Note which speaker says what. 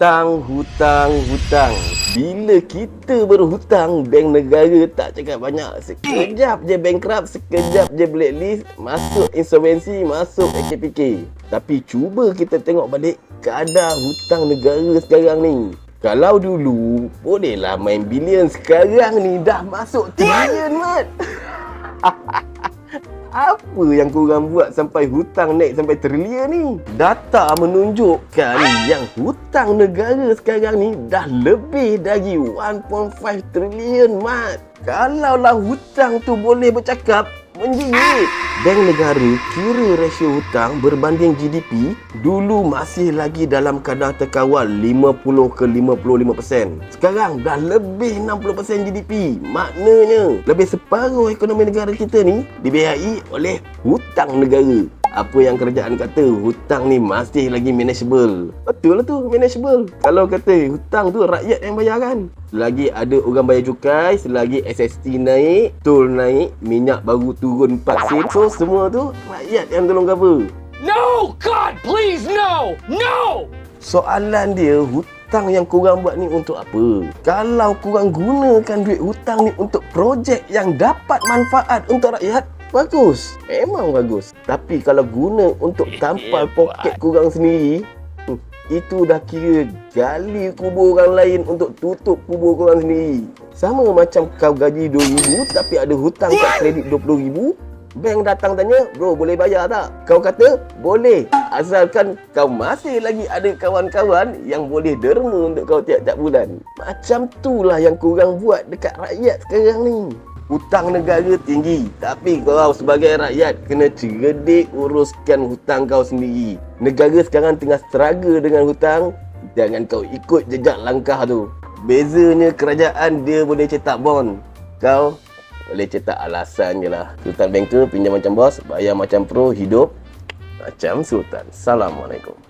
Speaker 1: Hutang, hutang, hutang. Bila kita berhutang, bank negara tak cakap banyak. Sekejap je bankrupt, sekejap je blacklist, masuk insolvensi, masuk AKPK. Tapi cuba kita tengok balik kadar hutang negara sekarang ni. Kalau dulu, bolehlah main bilion. Sekarang ni dah masuk trilion, Mat. Apa yang korang buat sampai hutang naik sampai trilion ni? Data menunjukkan yang hutang negara sekarang ni dah lebih dari 1.5 trilion, Mat. Kalaulah hutang tu boleh bercakap, menjerit. Bank negara kira rasio hutang berbanding GDP dulu masih lagi dalam kadar terkawal 50 ke 55%. Sekarang dah lebih 60% GDP. Maknanya lebih separuh ekonomi negara kita ni dibiayai oleh hutang negara. Apa yang kerajaan kata hutang ni masih lagi manageable. Betul lah tu manageable. Kalau kata hutang tu rakyat yang bayar kan. Selagi ada orang bayar cukai, selagi SST naik, tol naik, minyak baru turun 4 sen. So semua tu rakyat yang tolong cover.
Speaker 2: No! God, please, no! No!
Speaker 1: Soalan dia hutang yang korang buat ni untuk apa? Kalau korang gunakan duit hutang ni untuk projek yang dapat manfaat untuk rakyat, bagus. Memang bagus. Tapi kalau guna untuk tampal poket korang sendiri, hmm, itu dah kira gali kubur orang lain untuk tutup kubur korang sendiri. Sama macam kau gaji RM2,000 tapi ada hutang kat kredit RM20,000, Bank datang tanya, bro boleh bayar tak? Kau kata, boleh. Asalkan kau masih lagi ada kawan-kawan yang boleh derma untuk kau tiap-tiap bulan. Macam itulah yang korang buat dekat rakyat sekarang ni. Hutang negara tinggi. Tapi kau sebagai rakyat kena cerdik uruskan hutang kau sendiri. Negara sekarang tengah struggle dengan hutang. Jangan kau ikut jejak langkah tu. Bezanya kerajaan dia boleh cetak bond. Kau boleh cetak alasan je lah. Sultan banker pinjam macam bos, bayar macam pro, hidup macam sultan. Assalamualaikum.